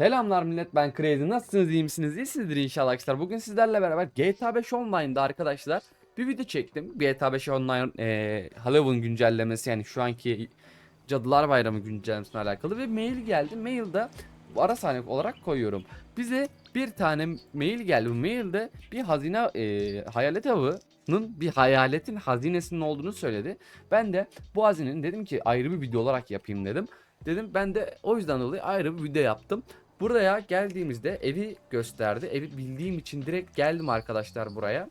Selamlar millet ben Crazy. Nasılsınız iyi misiniz? İyisinizdir inşallah arkadaşlar. Bugün sizlerle beraber GTA 5 Online'da arkadaşlar bir video çektim. GTA 5 Online e, Halloween güncellemesi yani şu anki Cadılar Bayramı güncellemesiyle alakalı ve mail geldi. Mailde ara sahne olarak koyuyorum. Bize bir tane mail geldi. Bu mailde bir hazine e, hayalet avının bir hayaletin hazinesinin olduğunu söyledi. Ben de bu hazinenin dedim ki ayrı bir video olarak yapayım dedim. Dedim ben de o yüzden dolayı ayrı bir video yaptım. Buraya geldiğimizde evi gösterdi. Evi bildiğim için direkt geldim arkadaşlar buraya.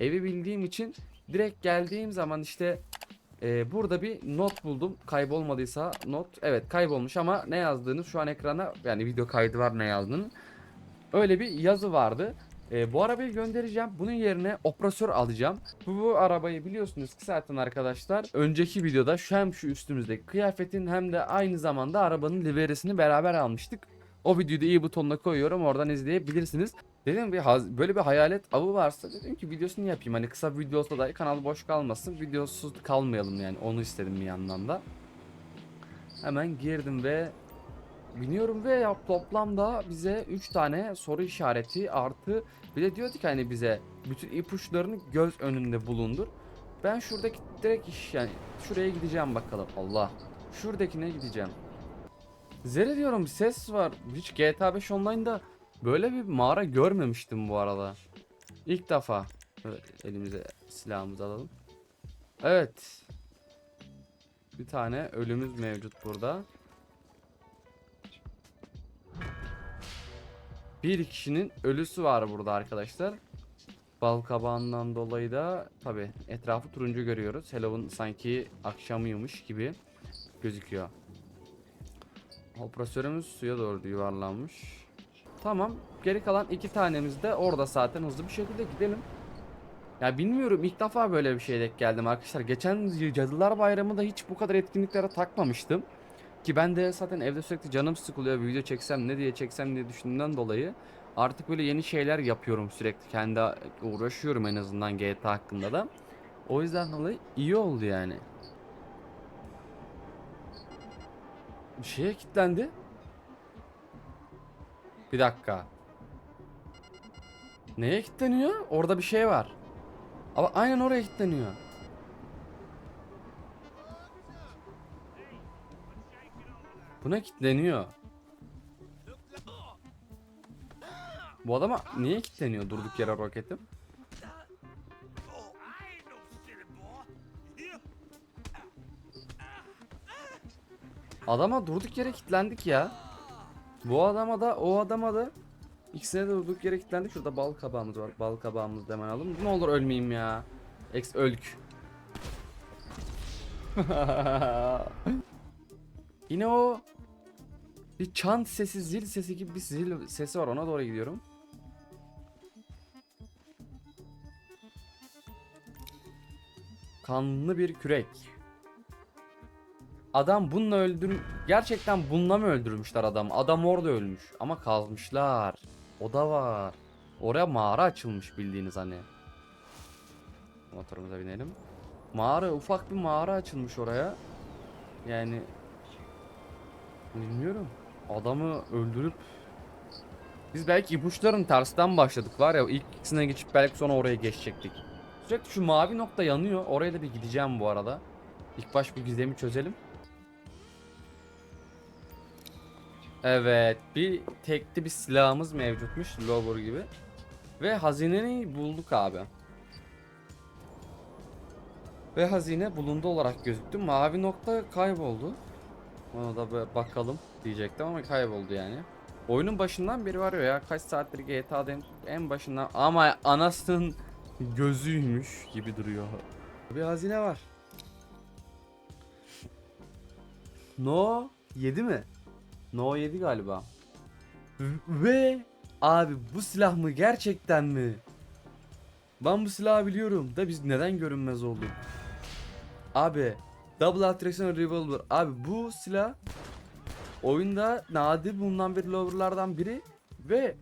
Evi bildiğim için direkt geldiğim zaman işte e, burada bir not buldum. Kaybolmadıysa not. Evet kaybolmuş ama ne yazdığını şu an ekrana yani video kaydı var ne yazdığını. Öyle bir yazı vardı. E, bu arabayı göndereceğim. Bunun yerine operatör alacağım. Bu, bu arabayı biliyorsunuz ki zaten arkadaşlar önceki videoda şu hem şu üstümüzdeki kıyafetin hem de aynı zamanda arabanın liverisini beraber almıştık. O videoyu da iyi butonuna koyuyorum oradan izleyebilirsiniz. Dedim bir böyle bir hayalet avı varsa dedim ki videosunu yapayım. Hani kısa bir video olsa dahi kanal boş kalmasın. Videosuz kalmayalım yani onu istedim bir yandan da. Hemen girdim ve biniyorum ve ya toplamda bize 3 tane soru işareti artı bir de diyordu ki hani bize bütün ipuçlarını göz önünde bulundur. Ben şuradaki direkt iş yani şuraya gideceğim bakalım. Allah. Şuradakine gideceğim. Zere diyorum bir ses var. Hiç GTA 5 Online'da böyle bir mağara görmemiştim bu arada. İlk defa. Evet, elimize silahımızı alalım. Evet. Bir tane ölümüz mevcut burada. Bir kişinin ölüsü var burada arkadaşlar. Bal kabağından dolayı da tabi etrafı turuncu görüyoruz. Halloween sanki akşamıymış gibi gözüküyor. Operatörümüz suya doğru yuvarlanmış. Tamam. Geri kalan iki tanemiz de orada zaten hızlı bir şekilde gidelim. Ya bilmiyorum ilk defa böyle bir şeye denk geldim arkadaşlar. Geçen Cadılar Bayramı'nda hiç bu kadar etkinliklere takmamıştım. Ki ben de zaten evde sürekli canım sıkılıyor. Video çeksem ne diye çeksem diye düşündüğümden dolayı artık böyle yeni şeyler yapıyorum sürekli. Kendi uğraşıyorum en azından GTA hakkında da. O yüzden dolayı iyi oldu yani. Bir şeye kilitlendi. Bir dakika. Neye kilitleniyor? Orada bir şey var. Ama aynen oraya kilitleniyor. Buna kilitleniyor. Bu adama niye kilitleniyor durduk yere roketim? Adama durduk yere kilitlendik ya. Bu adama da o adama da ikisine de durduk yere kilitlendik. Şurada bal kabağımız var. Bal kabağımızı da hemen alalım. Ne olur ölmeyeyim ya. Ex ölk. Yine o bir çan sesi, zil sesi gibi bir zil sesi var. Ona doğru gidiyorum. Kanlı bir kürek. Adam bununla öldür... Gerçekten bununla mı öldürmüşler adam? Adam orada ölmüş. Ama kazmışlar. O da var. Oraya mağara açılmış bildiğiniz hani. Motorumuza binelim. Mağara, ufak bir mağara açılmış oraya. Yani... Bilmiyorum. Adamı öldürüp... Biz belki ipuçların tersten başladık var ya ilk ikisine geçip belki sonra oraya geçecektik. Sürekli şu mavi nokta yanıyor. Oraya da bir gideceğim bu arada. İlk baş bu gizemi çözelim. Evet, bir tekli bir silahımız mevcutmuş Lobor gibi. Ve hazineyi bulduk abi. Ve hazine bulundu olarak gözüktü. Mavi nokta kayboldu. Ona da bakalım diyecektim ama kayboldu yani. Oyunun başından beri var ya kaç saattir GTA'dayım en başından ama anasının gözüymüş gibi duruyor. Bir hazine var. No 7 mi? No 7 galiba. Ve abi bu silah mı gerçekten mi? Ben bu silahı biliyorum da biz neden görünmez olduk? Abi Double Attraction Revolver. Abi bu silah oyunda nadir bulunan bir loverlardan biri ve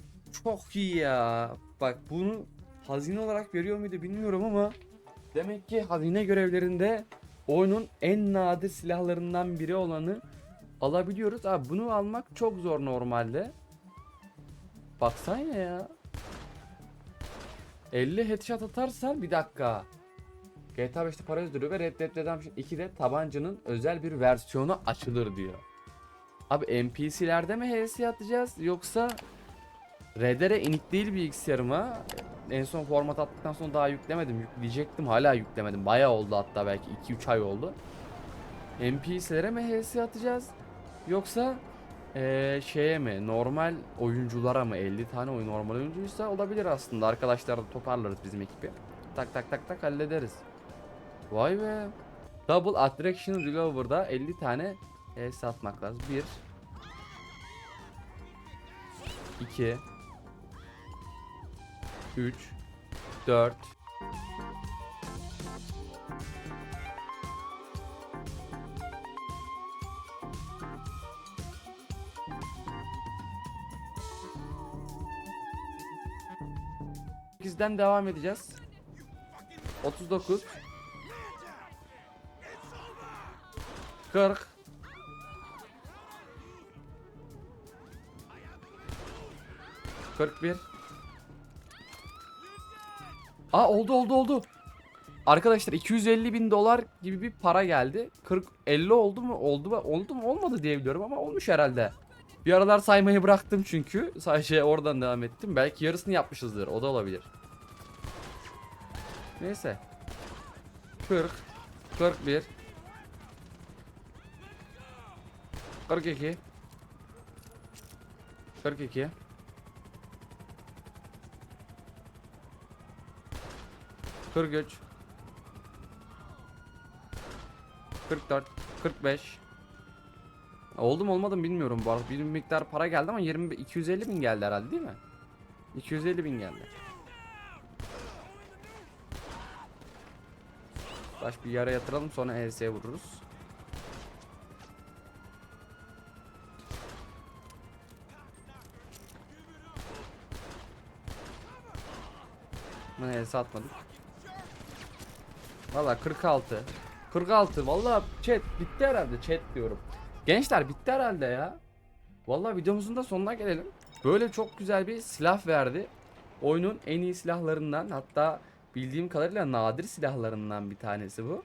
çok iyi ya. Bak bunu hazine olarak veriyor muydu bilmiyorum ama demek ki hazine görevlerinde oyunun en nadir silahlarından biri olanı alabiliyoruz. Abi bunu almak çok zor normalde. Baksana ya. 50 headshot atarsan bir dakika. GTA 5'te para ödülü ve Red Dead Redemption 2'de tabancanın özel bir versiyonu açılır diyor. Abi NPC'lerde mi HS atacağız yoksa RDR inik değil bilgisayarıma. En son format attıktan sonra daha yüklemedim. Yükleyecektim hala yüklemedim. Bayağı oldu hatta belki 2-3 ay oldu. NPC'lere mi HS atacağız? Yoksa eee, şeye mi normal oyunculara mı 50 tane oyun normal oyuncuysa olabilir aslında. Arkadaşlar da toparlarız bizim ekibi. Tak tak tak tak hallederiz. Vay be. Double Attraction Revolver'da 50 tane HS atmak lazım. 1 2 3 4 8'den devam edeceğiz. 39 40 41 Aa oldu oldu oldu. Arkadaşlar 250 bin dolar gibi bir para geldi. 40 50 oldu mu? Oldu mu? Oldu mu? Olmadı diye biliyorum ama olmuş herhalde. Bir aralar saymayı bıraktım çünkü. Sadece oradan devam ettim. Belki yarısını yapmışızdır. O da olabilir. Neyse. 40 41 42 42 43 44 45 Oldu mu olmadı mı bilmiyorum bu arada. Bir miktar para geldi ama 20 250 bin geldi herhalde değil mi? 250 bin geldi. Baş bir yara yatıralım sonra ES'ye vururuz. Buna ES atmadık. Valla 46. 46. Valla chat bitti herhalde chat diyorum. Gençler bitti herhalde ya. Valla videomuzun da sonuna gelelim. Böyle çok güzel bir silah verdi. Oyunun en iyi silahlarından hatta bildiğim kadarıyla nadir silahlarından bir tanesi bu.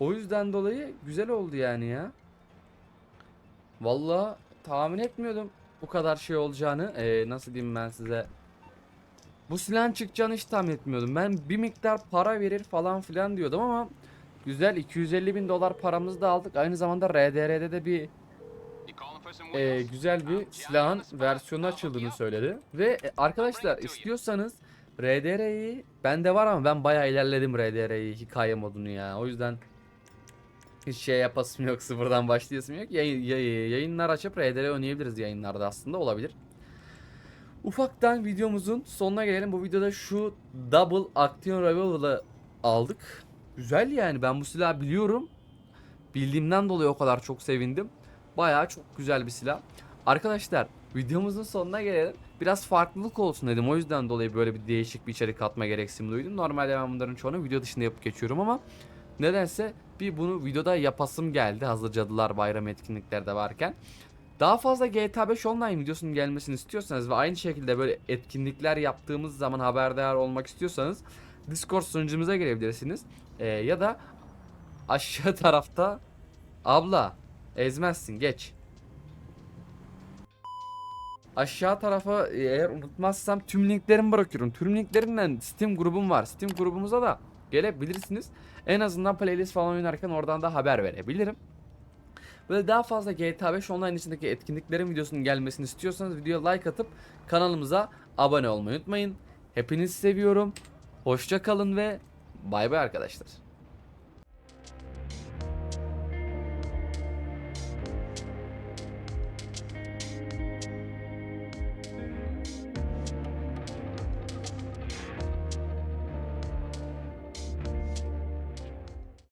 O yüzden dolayı güzel oldu yani ya. Valla tahmin etmiyordum bu kadar şey olacağını. Ee, nasıl diyeyim ben size. Bu silahın çıkacağını hiç tahmin etmiyordum. Ben bir miktar para verir falan filan diyordum ama güzel 250 bin dolar paramızı da aldık. Aynı zamanda RDR'de de bir e, güzel bir silahın versiyonu açıldığını söyledi. Ve e, arkadaşlar istiyorsanız RDR'yi bende var ama ben bayağı ilerledim RDR'yi hikaye modunu ya. O yüzden hiç şey yapasım yok sıfırdan başlayasım yok. Yayın, yay- yayınlar açıp RDR oynayabiliriz yayınlarda aslında olabilir. Ufaktan videomuzun sonuna gelelim. Bu videoda şu Double Action Revolver'ı aldık. Güzel yani ben bu silahı biliyorum. Bildiğimden dolayı o kadar çok sevindim. Bayağı çok güzel bir silah. Arkadaşlar videomuzun sonuna gelelim. Biraz farklılık olsun dedim. O yüzden dolayı böyle bir değişik bir içerik katma gereksinimi duydum. Normalde ben bunların çoğunu video dışında yapıp geçiyorum ama nedense bir bunu videoda yapasım geldi. Hazır Cadılar Bayramı etkinlikleri varken. Daha fazla GTA 5 online videosunun gelmesini istiyorsanız ve aynı şekilde böyle etkinlikler yaptığımız zaman haberdar olmak istiyorsanız Discord sunucumuza gelebilirsiniz. Ee, ya da aşağı tarafta abla ezmezsin geç. Aşağı tarafa e, eğer unutmazsam tüm linklerimi bırakıyorum. Tüm linklerimden Steam grubum var. Steam grubumuza da gelebilirsiniz. En azından playlist falan oynarken oradan da haber verebilirim. Böyle daha fazla GTA 5 online içindeki etkinliklerin videosunun gelmesini istiyorsanız videoya like atıp kanalımıza abone olmayı unutmayın. Hepinizi seviyorum. Hoşça kalın ve bay bay arkadaşlar.